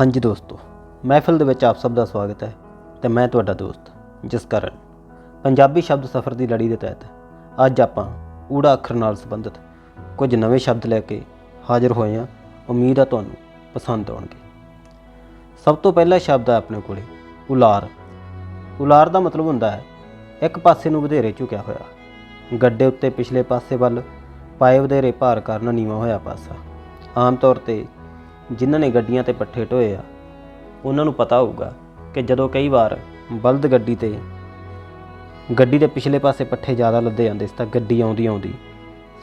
ਹਾਂਜੀ ਦੋਸਤੋ, ਮਹਿਫਿਲ ਦੇ ਵਿੱਚ ਆਪ ਸਭ ਦਾ ਸਵਾਗਤ ਹੈ ਤੇ ਮੈਂ ਤੁਹਾਡਾ ਦੋਸਤ ਜਿਸ ਜਸਕਰਨ। ਪੰਜਾਬੀ ਸ਼ਬਦ ਸਫ਼ਰ ਦੀ ਲੜੀ ਦੇ ਤਹਿਤ ਅੱਜ ਆਪਾਂ ਊੜਾ ਅੱਖਰ ਨਾਲ ਸੰਬੰਧਿਤ ਕੁਝ ਨਵੇਂ ਸ਼ਬਦ ਲੈ ਕੇ ਹਾਜ਼ਰ ਹੋਏ ਹਾਂ। ਉਮੀਦ ਹੈ ਤੁਹਾਨੂੰ ਪਸੰਦ ਆਉਣਗੇ। ਸਭ ਤੋਂ ਪਹਿਲਾ ਸ਼ਬਦ ਹੈ ਆਪਣੇ ਕੋਲੇ, ਉਲਾਰ। ਉਲਾਰ ਦਾ ਮਤਲਬ ਹੁੰਦਾ ਹੈ, ਇੱਕ ਪਾਸੇ ਨੂੰ ਵਧੇਰੇ ਝੁਕਿਆ ਹੋਇਆ। ਗੱਡੇ ਉੱਤੇ ਪਿਛਲੇ ਪਾਸੇ ਵੱਲ ਪਾਏ ਵਧੇਰੇ ਭਾਰ ਕਾਰਨ ਨੀਵਾਂ ਹੋਇਆ ਪਾਸਾ। ਆਮ ਤੌਰ ਤੇ ਜਿਨ੍ਹਾਂ ਨੇ ਗੱਡੀਆਂ ਤੇ ਪੱਠੇ ਢੋਏ ਆ। ਉਹਨਾਂ ਨੂੰ ਪਤਾ ਹੋਊਗਾ ਕਿ ਜਦੋਂ ਕਈ ਵਾਰ ਬਲਦ ਗੱਡੀ ਤੇ ਗੱਡੀ ਦੇ ਪਿਛਲੇ ਪਾਸੇ ਪੱਠੇ ਜ਼ਿਆਦਾ ਲੱਦੇ ਜਾਂਦੇ ਸੀ ਤਾਂ ਗੱਡੀ ਆਉਂਦੀ ਆਉਂਦੀ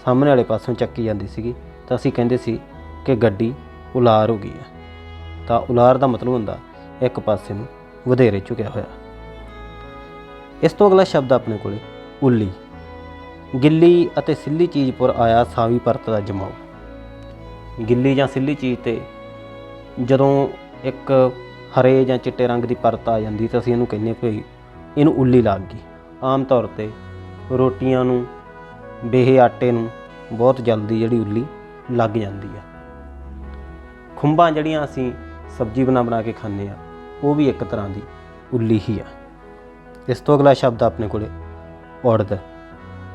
ਸਾਹਮਣੇ ਵਾਲੇ ਪਾਸੋਂ ਚੱਕੀ ਜਾਂਦੀ ਸੀਗੀ ਤਾਂ ਅਸੀਂ ਕਹਿੰਦੇ ਸੀ ਕਿ ਗੱਡੀ ਉਲਾਰ ਹੋ ਗਈ ਆ। ਤਾਂ ਉਲਾਰ ਦਾ ਮਤਲਬ ਹੁੰਦਾ ਇੱਕ ਪਾਸੇ ਨੂੰ ਵਧੇਰੇ ਝੁਕਿਆ ਹੋਇਆ। ਇਸ ਤੋਂ ਅਗਲਾ ਸ਼ਬਦ ਆਪਣੇ ਕੋਲੇ ਉੱਲੀ। ਗਿੱਲੀ ਅਤੇ ਸਿੱਲੀ ਚੀਜ਼ ਪਰ ਆਇਆ ਸਾਵੀ ਪਰਤ ਦਾ ਜਮਾਓ। ਗਿੱਲੀ ਜਾਂ ਸਿੱਲੀ ਚੀਜ਼ ਤੇ ਜਦੋਂ ਇੱਕ ਹਰੇ ਜਾਂ ਚਿੱਟੇ ਰੰਗ ਦੀ ਪਰਤ ਆ ਜਾਂਦੀ ਤਾਂ ਅਸੀਂ ਇਹਨੂੰ ਕਹਿੰਦੇ ਭਈ ਇਹਨੂੰ ਉੱਲੀ ਲੱਗ ਗਈ। ਆਮ ਤੌਰ ਤੇ ਰੋਟੀਆਂ ਨੂੰ, ਬੇਹੇ ਆਟੇ ਨੂੰ ਬਹੁਤ ਜਲਦੀ ਜਿਹੜੀ ਉੱਲੀ ਲੱਗ ਜਾਂਦੀ ਆ। ਖੁੰਬਾਂ ਜਿਹੜੀਆਂ ਅਸੀਂ ਸਬਜ਼ੀ ਬਣਾ ਬਣਾ ਕੇ ਖਾਂਦੇ ਆ, ਉਹ ਵੀ ਇੱਕ ਤਰ੍ਹਾਂ ਦੀ ਉੱਲੀ ਹੀ ਆ। ਇਸ ਤੋਂ ਅਗਲਾ ਸ਼ਬਦ ਆਪਣੇ ਕੋਲੇ ਉੜਦ।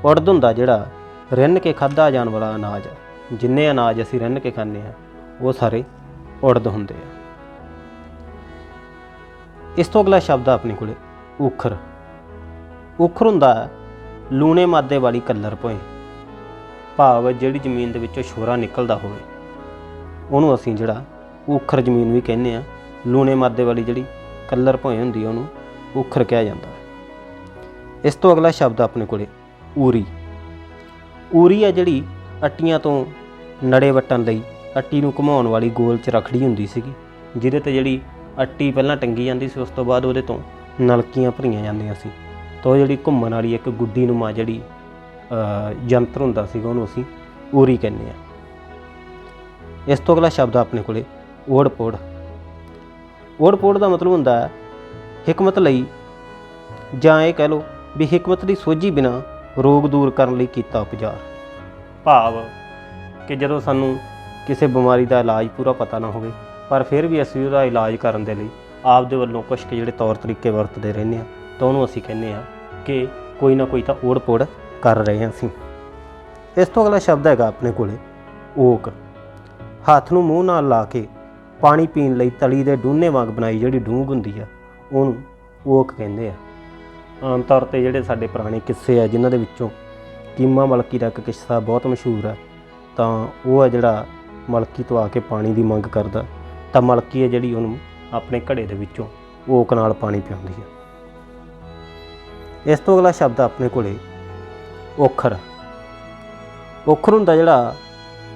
ਉੜਦ ਹੁੰਦਾ ਜਿਹੜਾ ਰਿੰਨ ਕੇ ਖਾਧਾ ਜਾਣ ਵਾਲਾ ਅਨਾਜ ਆ। ਜਿੰਨੇ ਅਨਾਜ ਅਸੀਂ ਰੰਨ ਕੇ ਖਾਂਦੇ ਆ ਉਹ ਸਾਰੇ ਉੜਦ ਹੁੰਦੇ ਆ। ਇਸ ਤੋਂ ਅਗਲਾ ਸ਼ਬਦ ਆ ਆਪਣੇ ਕੋਲੇ, ਉਖਰ। ਉਖਰ ਹੁੰਦਾ ਲੂਣੇ ਮਾਦੇ ਵਾਲੀ ਕੱਲਰ ਭੋਏ। ਭਾਵ ਜਿਹੜੀ ਜ਼ਮੀਨ ਦੇ ਵਿੱਚੋਂ ਸ਼ੋਰਾ ਨਿਕਲਦਾ ਹੋਵੇ। ਉਹਨੂੰ ਅਸੀਂ ਜਿਹੜਾ ਉਖਰ ਜ਼ਮੀਨ ਵੀ ਕਹਿੰਦੇ ਆ ਲੂਣੇ ਮਾਦੇ ਵਾਲੀ ਜਿਹੜੀ ਕੱਲਰ ਭੋਏ ਹੁੰਦੀ ਆ, ਉਹਨੂੰ ਉਖਰ ਕਿਹਾ ਜਾਂਦਾ ਇਸ ਤੋਂ ਅਗਲਾ ਸ਼ਬਦ ਆਪਣੇ ਕੋਲੇ, ਊਰੀ। ਊਰੀ ਆ ਜਿਹੜੀ ਅੱਟੀਆਂ ਤੋਂ ਨੜੇ ਵੱਟਣ ਲਈ ਅੱਟੀ ਨੂੰ ਘੁਮਾਉਣ ਵਾਲੀ ਗੋਲ ਚ ਰਖੜੀ ਹੁੰਦੀ ਸੀਗੀ, ਜਿਹਦੇ ਤੇ ਜਿਹੜੀ ਅੱਟੀ ਪਹਿਲਾਂ ਟੰਗੀ ਜਾਂਦੀ ਸੀ, ਉਸ ਤੋਂ ਬਾਅਦ ਉਹਦੇ ਤੋਂ ਨਲਕੀਆਂ ਭਰੀਆਂ ਜਾਂਦੀਆਂ ਸੀ। ਤਾਂ ਉਹ ਜਿਹੜੀ ਘੁੰਮਣ ਵਾਲੀ ਇੱਕ ਗੁੱਡੀ ਨੂੰਮਾ ਜਿਹੜੀ ਯੰਤਰ ਹੁੰਦਾ ਸੀਗਾ, ਉਹਨੂੰ ਅਸੀਂ ਊਰੀ ਕਹਿੰਦੇ ਆ ਇਸ ਤੋਂ ਅਗਲਾ ਸ਼ਬਦ ਆਪਣੇ ਕੋਲੇ ਓੜ ਪੋੜ ਓੜ ਪੋੜ ਦਾ ਮਤਲਬ ਹੁੰਦਾ ਹੈ, ਹਕਮਤ ਲਈ ਜਾਂ ਇਹ ਕਹਿ ਲਓ ਵੀ ਹਕਮਤ ਦੀ ਸੋਝੀ ਬਿਨਾ ਰੋਗ ਦੂਰ ਕਰਨ ਲਈ ਕੀਤਾ ਉਪਚਾਰ। ਭਾਵ ਕਿ ਜਦੋਂ ਸਾਨੂੰ ਕਿਸੇ ਬਿਮਾਰੀ ਦਾ ਇਲਾਜ ਪੂਰਾ ਪਤਾ ਨਾ ਹੋਵੇ, ਪਰ ਫਿਰ ਵੀ ਅਸੀਂ ਉਹਦਾ ਇਲਾਜ ਕਰਨ ਦੇ ਲਈ ਆਪ ਦੇ ਵੱਲੋਂ ਕੁਝ ਕੁ ਜਿਹੜੇ ਤੌਰ ਤਰੀਕੇ ਵਰਤਦੇ ਰਹਿੰਦੇ ਆ ਤਾਂ ਉਹਨੂੰ ਅਸੀਂ ਕਹਿੰਦੇ ਆ ਕਿ ਕੋਈ ਨਾ ਕੋਈ ਤਾਂ ਓੜ ਪੋੜ ਕਰ ਰਹੇ ਹਾਂ ਅਸੀਂ। ਇਸ ਤੋਂ ਅਗਲਾ ਸ਼ਬਦ ਹੈਗਾ ਆਪਣੇ ਕੋਲੇ ਓਕ ਹੱਥ ਨੂੰ ਮੂੰਹ ਨਾਲ ਲਾ ਕੇ ਪਾਣੀ ਪੀਣ ਲਈ ਤਲੀ ਦੇ ਡੂਨੇ ਵਾਂਗ ਬਣਾਈ ਜਿਹੜੀ ਡੂੰਘ ਹੁੰਦੀ ਆ, ਉਹਨੂੰ ਓਕ ਕਹਿੰਦੇ ਆ। ਆਮ ਤੌਰ ਤੇ ਜਿਹੜੇ ਸਾਡੇ ਪੁਰਾਣੇ ਕਿੱਸੇ ਆ, ਜਿਨ੍ਹਾਂ ਦੇ ਵਿੱਚੋਂ ਕੀਮਾ ਮਲਕੀ ਦਾ ਇੱਕ ਕਿੱਸਾ ਬਹੁਤ ਮਸ਼ਹੂਰ ਹੈ। ਤਾਂ ਉਹ ਹੈ ਜਿਹੜਾ ਮਲਕੀ ਤੋਂ ਆ ਕੇ ਪਾਣੀ ਦੀ ਮੰਗ ਕਰਦਾ। ਤਾਂ ਮਲਕੀ ਹੈ ਜਿਹੜੀ ਉਹਨੂੰ ਆਪਣੇ ਘੜੇ ਦੇ ਵਿੱਚੋਂ ਓਕ ਨਾਲ ਪਾਣੀ ਪਿਆਉਂਦੀ ਹੈ। ਇਸ ਤੋਂ ਅਗਲਾ ਸ਼ਬਦ ਆਪਣੇ ਕੋਲੇ ਓਖਰ। ਓਖਰ ਹੁੰਦਾ ਜਿਹੜਾ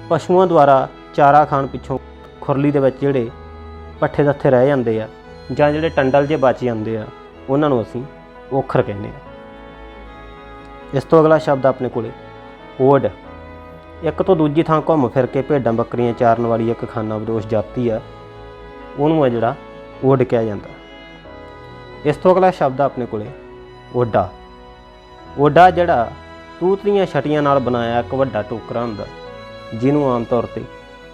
ਪਸ਼ੂਆਂ ਦੁਆਰਾ ਚਾਰਾ ਖਾਣ ਪਿੱਛੋਂ ਖੁਰਲੀ ਦੇ ਵਿੱਚ ਜਿਹੜੇ ਪੱਠੇ ਦੱਥੇ ਰਹਿ ਜਾਂਦੇ ਆ ਜਾਂ ਜਿਹੜੇ ਟੰਡਲ ਜੇ ਬਚ ਜਾਂਦੇ ਆ, ਉਹਨਾਂ ਨੂੰ ਅਸੀਂ ਓਖਰ ਕਹਿੰਦੇ ਆ। ਇਸ ਤੋਂ ਅਗਲਾ ਸ਼ਬਦ ਆਪਣੇ ਕੋਲੇ। ਓਡ ਇੱਕ ਤੋਂ ਦੂਜੀ ਥਾਂ ਘੁੰਮ ਫਿਰ ਕੇ ਭੇਡਾਂ ਬੱਕਰੀਆਂ ਚਾਰਨ ਵਾਲੀ ਇੱਕ ਖਾਨਾ ਬਦੋਸ਼ ਜਾਤੀ ਆ। ਉਹਨੂੰ ਆ ਜਿਹੜਾ ਓਡ ਕਿਹਾ ਜਾਂਦਾ। ਇਸ ਤੋਂ ਅਗਲਾ ਸ਼ਬਦ ਆਪਣੇ ਕੋਲੇ ਓਡਾ ਓਡਾ ਜਿਹੜਾ ਤੂਤਲੀਆਂ ਛਟੀਆਂ ਨਾਲ ਬਣਾਇਆ ਇੱਕ ਵੱਡਾ ਟੋਕਰਾ ਹੁੰਦਾ, ਜਿਹਨੂੰ ਆਮ ਤੌਰ ਤੇ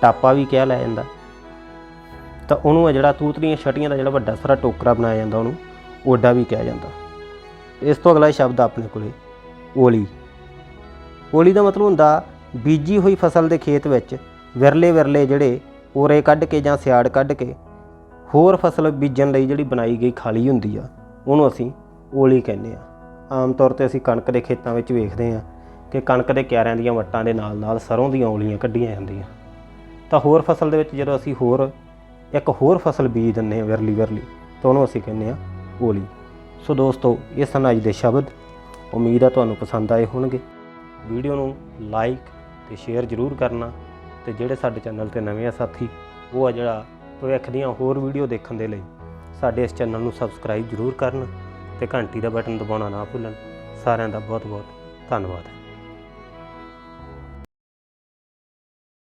ਟਾਪਾ ਵੀ ਕਿਹਾ ਲੈ ਜਾਂਦਾ। ਤਾਂ ਉਹਨੂੰ ਆ ਜਿਹੜਾ ਤੂਤਲੀਆਂ ਛਟੀਆਂ ਦਾ ਜਿਹੜਾ ਵੱਡਾ ਸਾਰਾ ਟੋਕਰਾ ਬਣਾਇਆ ਜਾਂਦਾ, ਉਹਨੂੰ ਓਡਾ ਵੀ ਕਿਹਾ ਜਾਂਦਾ। ਇਸ ਤੋਂ ਅਗਲਾ ਸ਼ਬਦ ਆਪਣੇ ਕੋਲੇ ਓਲੀ ਓਲੀ ਦਾ ਮਤਲਬ ਹੁੰਦਾ ਬੀਜੀ ਹੋਈ ਫਸਲ ਦੇ ਖੇਤ ਵਿੱਚ ਵਿਰਲੇ ਵਿਰਲੇ ਜਿਹੜੇ ਓਰੇ ਕੱਢ ਕੇ ਜਾਂ ਸਿਆੜ ਕੱਢ ਕੇ ਹੋਰ ਫਸਲ ਬੀਜਣ ਲਈ ਜਿਹੜੀ ਬਣਾਈ ਗਈ ਖਾਲੀ ਹੁੰਦੀ ਆ, ਉਹਨੂੰ ਅਸੀਂ ਓਲੀ ਕਹਿੰਦੇ ਆ। ਆਮ ਤੌਰ ਤੇ ਅਸੀਂ ਕਣਕ ਦੇ ਖੇਤਾਂ ਵਿੱਚ ਵੇਖਦੇ ਆ ਕਿ ਕਣਕ ਦੇ ਕਿਆਰਿਆਂ ਦੀਆਂ ਵੱਟਾਂ ਦੇ ਨਾਲ ਨਾਲ ਸਰੋਂ ਦੀਆਂ ਓਲੀਆਂ ਕੱਢੀਆਂ ਜਾਂਦੀਆਂ। ਤਾਂ ਹੋਰ ਫਸਲ ਦੇ ਵਿੱਚ ਜਦੋਂ ਅਸੀਂ ਹੋਰ, ਇੱਕ ਹੋਰ ਫਸਲ ਬੀਜ ਦਿੰਦੇ ਆ ਵਿਰਲੀ ਵਿਰਲੀ, ਤਾਂ ਉਹਨੂੰ ਅਸੀਂ ਕਹਿੰਦੇ ਆ ਓਲੀ ਸੋ ਦੋਸਤੋ, ਇਹ ਸਨ ਅੱਜ ਦੇ ਸ਼ਬਦ। ਉਮੀਦ ਆ ਤੁਹਾਨੂੰ ਪਸੰਦ ਆਏ ਹੋਣਗੇ। ਵੀਡੀਓ ਨੂੰ ਲਾਈਕ ਤੇ ਸ਼ੇਅਰ ਜ਼ਰੂਰ ਕਰਨਾ ਤੇ ਜਿਹੜੇ ਸਾਡੇ ਚੈਨਲ ਤੇ ਨਵੇਂ ਆ ਸਾਥੀ, ਉਹ ਆ ਜਿਹੜਾ ਭਵਿੱਖ ਦੀਆਂ ਹੋਰ ਵੀਡੀਓ ਦੇਖਣ ਦੇ ਲਈ ਸਾਡੇ ਇਸ ਚੈਨਲ ਨੂੰ ਸਬਸਕ੍ਰਾਈਬ ਜ਼ਰੂਰ ਕਰਨ ਤੇ ਘੰਟੀ ਦਾ ਬਟਨ ਦਬਾਉਣਾ ਨਾ ਭੁੱਲਣ। ਸਾਰਿਆਂ ਦਾ ਬਹੁਤ ਬਹੁਤ ਧੰਨਵਾਦ।